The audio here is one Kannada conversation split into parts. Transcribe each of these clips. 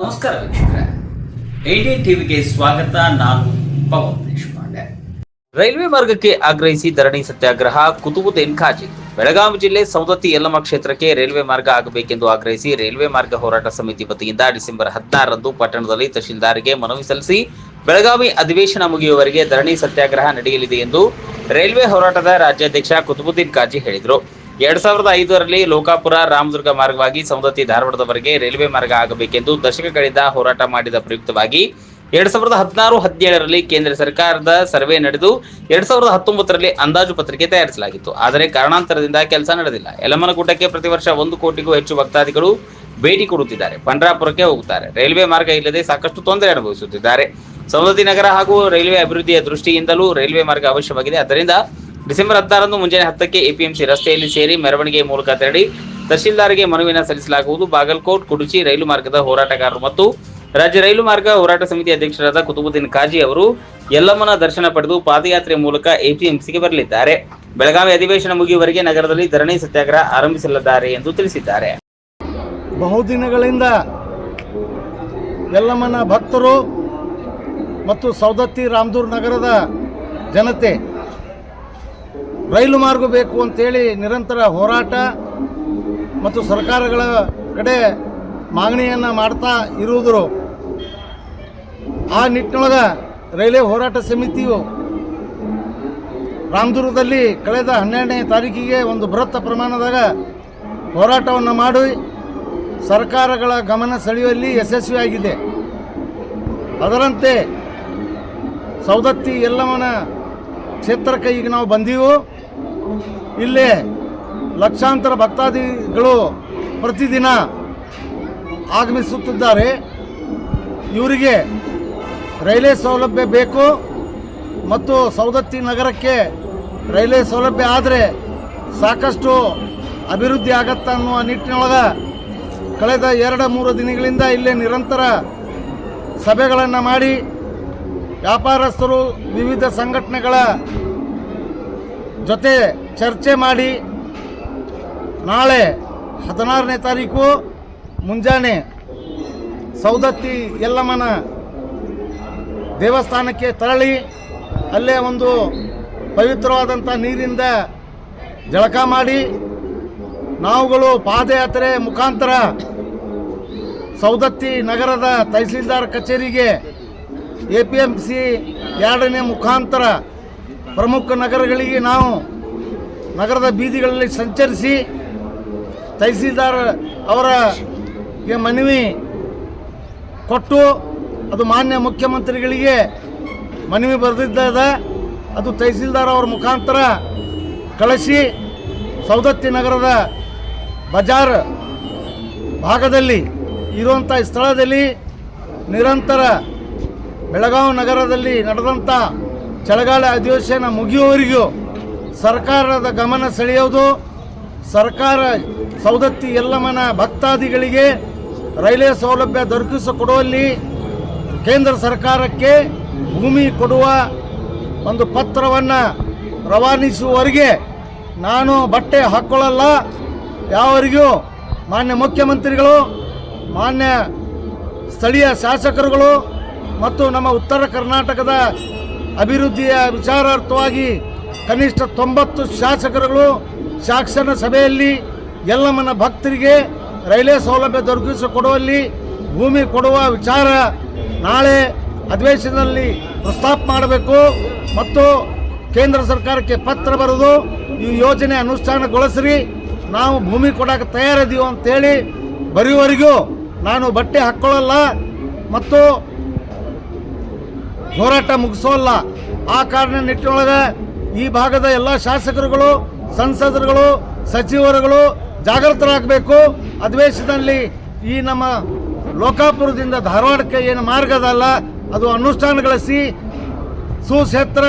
ನಮಸ್ಕಾರ ವೀಕ್ಷಕರೇ. ಐಡಿ ಟಿವಿಗೆ ಸ್ವಾಗತ. ನಾನು ಪವನ್ ದೇಶಪಾಂಡೆ. ರೈಲ್ವೆ ಮಾರ್ಗಕ್ಕೆ ಆಗ್ರಹಿಸಿ ಧರಣಿ ಸತ್ಯಾಗ್ರಹ. ಕುತುಬುದ್ದೀನ್ ಖಾಜಿ. ಬೆಳಗಾವಿ ಜಿಲ್ಲೆ ಸೌದತ್ತಿ ಯಲ್ಲಮ್ಮ ಕ್ಷೇತ್ರಕ್ಕೆ ರೈಲ್ವೆ ಮಾರ್ಗ ಆಗಬೇಕೆಂದು ಆಗ್ರಹಿಸಿ ರೈಲ್ವೆ ಮಾರ್ಗ ಹೋರಾಟ ಸಮಿತಿ ವತಿಯಿಂದ ಡಿಸೆಂಬರ್ ಹದಿನಾರರಂದು ಪಟ್ಟಣದಲ್ಲಿ ತಹಶೀಲ್ದಾರ್ಗೆ ಮನವಿ ಸಲ್ಲಿಸಿ ಬೆಳಗಾವಿ ಅಧಿವೇಶನ ಮುಗಿಯುವವರೆಗೆ ಧರಣಿ ಸತ್ಯಾಗ್ರಹ ನಡೆಯಲಿದೆ ಎಂದು ರೈಲ್ವೆ ಹೋರಾಟದ ರಾಜ್ಯಾಧ್ಯಕ್ಷ ಕುತುಬುದ್ದೀನ್ ಖಾಜಿ ಹೇಳಿದರು. ಎರಡ್ ಸಾವಿರದ ಐದರಲ್ಲಿ ಲೋಕಾಪುರ ರಾಮದುರ್ಗ ಮಾರ್ಗವಾಗಿ ಸೌದತ್ತಿ ಧಾರವಾಡದವರೆಗೆ ರೈಲ್ವೆ ಮಾರ್ಗ ಆಗಬೇಕೆಂದು ದಶಕಗಳಿಂದ ಹೋರಾಟ ಮಾಡಿದ ಪ್ರಯುಕ್ತವಾಗಿ ಎರಡ್ ಸಾವಿರದ ಹದಿನಾರು, ಹದಿನೇಳರಲ್ಲಿ ಕೇಂದ್ರ ಸರ್ಕಾರದ ಸರ್ವೆ ನಡೆದು ಎರಡ್ ಸಾವಿರದ ಹತ್ತೊಂಬತ್ತರಲ್ಲಿ ಅಂದಾಜು ಪತ್ರಿಕೆ ತಯಾರಿಸಲಾಗಿತ್ತು. ಆದರೆ ಕಾರಣಾಂತರದಿಂದ ಕೆಲಸ ನಡೆದಿಲ್ಲ. ಯಲಮನಕೂಟಕ್ಕೆ ಪ್ರತಿ ವರ್ಷ ಒಂದು ಕೋಟಿಗೂ ಹೆಚ್ಚು ಭಕ್ತಾದಿಗಳು ಭೇಟಿ ಕೊಡುತ್ತಿದ್ದಾರೆ. ಪಂಡ್ರಾಪುರಕ್ಕೆ ಹೋಗುತ್ತಾರೆ. ರೈಲ್ವೆ ಮಾರ್ಗ ಇಲ್ಲದೆ ಸಾಕಷ್ಟು ತೊಂದರೆ ಅನುಭವಿಸುತ್ತಿದ್ದಾರೆ. ಸವದತ್ತಿ ನಗರ ಹಾಗೂ ರೈಲ್ವೆ ಅಭಿವೃದ್ಧಿಯ ದೃಷ್ಟಿಯಿಂದಲೂ ರೈಲ್ವೆ ಮಾರ್ಗ ಅವಶ್ಯವಾಗಿದೆ. ಆದ್ದರಿಂದ ಡಿಸೆಂಬರ್ ಹದಿನಾರರಂದು ಮುಂಜಾನೆ ಹತ್ತಕ್ಕೆ ಎಪಿಎಂಸಿ ರಸ್ತೆಯಲ್ಲಿ ಸೇರಿ ಮೆರವಣಿಗೆ ಮೂಲಕ ತೆರಳಿ ತಹಶೀಲ್ದಾರ್ಗೆ ಮನವಿನ ಸಲ್ಲಿಸಲಾಗುವುದು. ಬಾಗಲಕೋಟ್, ಕುಡುಚಿ ರೈಲು ಮಾರ್ಗದ ಹೋರಾಟಗಾರರು ಮತ್ತು ರಾಜ್ಯ ರೈಲು ಮಾರ್ಗ ಹೋರಾಟ ಸಮಿತಿ ಅಧ್ಯಕ್ಷರಾದ ಕುತುಬುದ್ದೀನ್ ಖಾಜಿ ಅವರು ಯಲ್ಲಮ್ಮನ ದರ್ಶನ ಪಡೆದು ಪಾದಯಾತ್ರೆ ಮೂಲಕ ಎಪಿಎಂಸಿಗೆ ಬರಲಿದ್ದಾರೆ. ಬೆಳಗಾವಿ ಅಧಿವೇಶನ ಮುಗಿಯುವವರೆಗೆ ನಗರದಲ್ಲಿ ಧರಣಿ ಸತ್ಯಾಗ್ರಹ ಆರಂಭಿಸಲಿದ್ದಾರೆ ಎಂದು ತಿಳಿಸಿದ್ದಾರೆ. ಬಹುದಿನಗಳಿಂದ ಯಲ್ಲಮ್ಮನ ಭಕ್ತರು ಮತ್ತು ಸೌದತ್ತಿ ರಾಮದೂರ್ ನಗರದ ಜನತೆ ರೈಲು ಮಾರ್ಗ ಬೇಕು ಅಂತೇಳಿ ನಿರಂತರ ಹೋರಾಟ ಮತ್ತು ಸರ್ಕಾರಗಳ ಕಡೆ ಮಾಗಣಿಯನ್ನು ಮಾಡ್ತಾ ಇರುವುದರು. ಆ ನಿಟ್ಟಿನೊಳಗೆ ರೈಲ್ವೆ ಹೋರಾಟ ಸಮಿತಿಯು ರಾಮದುರ್ಗದಲ್ಲಿ ಕಳೆದ ಹನ್ನೆರಡನೇ ತಾರೀಕಿಗೆ ಒಂದು ಬೃಹತ್ ಪ್ರಮಾಣದಾಗ ಹೋರಾಟವನ್ನು ಮಾಡಿ ಸರ್ಕಾರಗಳ ಗಮನ ಸೆಳೆಯುವಲ್ಲಿ ಯಶಸ್ವಿಯಾಗಿದೆ. ಅದರಂತೆ ಸೌದತ್ತಿ ಎಲ್ಲವನ ಕ್ಷೇತ್ರಕ್ಕೆ ಈಗ ನಾವು ಬಂದೀವು ಇಲ್ಲೇ ಲಕ್ಷಾಂತರ ಭಕ್ತಾದಿಗಳು ಪ್ರತಿದಿನ ಆಗಮಿಸುತ್ತಿದ್ದಾರೆ. ಇವರಿಗೆ ರೈಲ್ವೆ ಸೌಲಭ್ಯ ಬೇಕು ಮತ್ತು ಸೌದತ್ತಿ ನಗರಕ್ಕೆ ರೈಲ್ವೆ ಸೌಲಭ್ಯ ಆದರೆ ಸಾಕಷ್ಟು ಅಭಿವೃದ್ಧಿ ಆಗತ್ತೆ ಅನ್ನುವ ನಿಟ್ಟಿನೊಳಗೆ ಕಳೆದ ಎರಡು ಮೂರು ದಿನಗಳಿಂದ ಇಲ್ಲೇ ನಿರಂತರ ಸಭೆಗಳನ್ನು ಮಾಡಿ ವ್ಯಾಪಾರಸ್ಥರು ವಿವಿಧ ಸಂಘಟನೆಗಳ ಜೊತೆ ಚರ್ಚೆ ಮಾಡಿ ನಾಳೆ ಹದಿನಾರನೇ ತಾರೀಕು ಮುಂಜಾನೆ ಸೌದತ್ತಿ ಯಲ್ಲಮ್ಮನ ದೇವಸ್ಥಾನಕ್ಕೆ ತೆರಳಿ ಅಲ್ಲೇ ಒಂದು ಪವಿತ್ರವಾದಂಥ ನೀರಿಂದ ಜಳಕ ಮಾಡಿ ನಾವುಗಳು ಪಾದಯಾತ್ರೆ ಮುಖಾಂತರ ಸೌದತ್ತಿ ನಗರದ ತಹಸೀಲ್ದಾರ್ ಕಚೇರಿಗೆ ಎ ಪಿ ಎಂ ಸಿ ಎರಡನೇ ಮುಖಾಂತರ ಪ್ರಮುಖ ನಗರಗಳಿಗೆ ನಾವು ನಗರದ ಬೀದಿಗಳಲ್ಲಿ ಸಂಚರಿಸಿ ತಹಸೀಲ್ದಾರ್ ಅವರ ಮನವಿ ಕೊಟ್ಟು ಅದು ಮಾನ್ಯ ಮುಖ್ಯಮಂತ್ರಿಗಳಿಗೆ ಮನವಿ ಬರೆದಿದ್ದದ ಅದು ತಹಸೀಲ್ದಾರ್ ಅವರ ಮುಖಾಂತರ ಕಳಿಸಿ ಸೌದತ್ತಿ ನಗರದ ಬಜಾರ್ ಭಾಗದಲ್ಲಿ ಇರುವಂಥ ಸ್ಥಳದಲ್ಲಿ ನಿರಂತರ ಬೆಳಗಾವಿ ನಗರದಲ್ಲಿ ನಡೆದಂಥ ಚಳಿಗಾಲ ಅಧಿವೇಶನ ಮುಗಿಯುವವರೆಗೂ ಸರ್ಕಾರದ ಗಮನ ಸೆಳೆಯೋದು, ಸರ್ಕಾರ ಸೌದತ್ತಿ ಯಲ್ಲಮ್ಮನ ಭಕ್ತಾದಿಗಳಿಗೆ ರೈಲ್ವೆ ಸೌಲಭ್ಯ ದೊರಕಿಸಿಕೊಡುವಲ್ಲಿ ಕೇಂದ್ರ ಸರ್ಕಾರಕ್ಕೆ ಭೂಮಿ ಕೊಡುವ ಒಂದು ಪತ್ರವನ್ನು ರವಾನಿಸುವವರೆಗೆ ನಾನು ಬಟ್ಟೆ ಹಾಕ್ಕೊಳ್ಳಲ್ಲ ಯಾವರಿಗೂ ಮಾನ್ಯ ಮುಖ್ಯಮಂತ್ರಿಗಳು, ಮಾನ್ಯ ಸ್ಥಳೀಯ ಶಾಸಕರುಗಳು ಮತ್ತು ನಮ್ಮ ಉತ್ತರ ಕರ್ನಾಟಕದ ಅಭಿವೃದ್ಧಿಯ ವಿಚಾರಾರ್ಥವಾಗಿ ಕನಿಷ್ಠ ತೊಂಬತ್ತು ಶಾಸಕರುಗಳು ಶಾಸನ ಸಭೆಯಲ್ಲಿ ಯಲ್ಲಮ್ಮನ ಭಕ್ತರಿಗೆ ರೈಲ್ವೆ ಸೌಲಭ್ಯ ದೊರಕಿಸಿಕೊಡುವಲ್ಲಿ ಭೂಮಿ ಕೊಡುವ ವಿಚಾರ ನಾಳೆ ಅಧಿವೇಶನದಲ್ಲಿ ಪ್ರಸ್ತಾಪ ಮಾಡಬೇಕು ಮತ್ತು ಕೇಂದ್ರ ಸರ್ಕಾರಕ್ಕೆ ಪತ್ರ ಬರೆದು ಈ ಯೋಜನೆ ಅನುಷ್ಠಾನಗೊಳಿಸ್ರಿ. ನಾವು ಭೂಮಿ ಕೊಡಕ್ಕೆ ತಯಾರಿದೀವಿ ಅಂತೇಳಿ ಬರೆಯುವವರೆಗೂ ನಾನು ಬಟ್ಟೆ ಹಾಕ್ಕೊಳ್ಳಲ್ಲ ಮತ್ತು ಹೋರಾಟ ಮುಗಿಸೋಲ್ಲ. ಆ ಕಾರಣ ನಿಟ್ಟಿನೊಳಗೆ ಈ ಭಾಗದ ಎಲ್ಲ ಶಾಸಕರುಗಳು, ಸಂಸದರುಗಳು, ಸಚಿವರುಗಳು ಜಾಗೃತರಾಗಬೇಕು. ಅಧಿವೇಶನದಲ್ಲಿ ಈ ನಮ್ಮ ಲೋಕಾಪುರದಿಂದ ಧಾರವಾಡಕ್ಕೆ ಏನು ಮಾರ್ಗ ಅದಲ್ಲ ಅದು ಅನುಷ್ಠಾನಗೊಳಿಸಿ ಸುಕ್ಷೇತ್ರ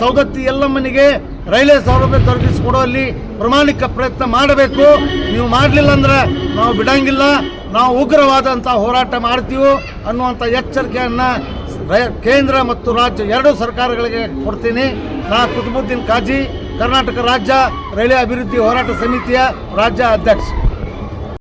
ಸೌದತ್ತಿ ಎಲ್ಲಮ್ಮನಿಗೆ ರೈಲ್ವೆ ಸೌಲಭ್ಯ ತೊಡಗಿಸಿಕೊಡುವಲ್ಲಿ ಪ್ರಾಮಾಣಿಕ ಪ್ರಯತ್ನ ಮಾಡಬೇಕು. ನೀವು ಮಾಡಲಿಲ್ಲ ಅಂದ್ರೆ ನಾವು ಬಿಡಂಗಿಲ್ಲ. ನಾವು ಉಗ್ರವಾದಂಥ ಹೋರಾಟ ಮಾಡ್ತೀವೋ ಅನ್ನುವಂಥ ಎಚ್ಚರಿಕೆಯನ್ನು ಕೇಂದ್ರ ಮತ್ತು ರಾಜ್ಯ ಎರಡೂ ಸರ್ಕಾರಗಳಿಗೆ ಕೊಡ್ತೀನಿ. ನಾ ಕುತುಬುದ್ದೀನ್ ಕಾಜಿ, ಕರ್ನಾಟಕ ರಾಜ್ಯ ರೈಲ್ವೆ ಅಭಿವೃದ್ಧಿ ಹೋರಾಟ ಸಮಿತಿಯ ರಾಜ್ಯ ಅಧ್ಯಕ್ಷ.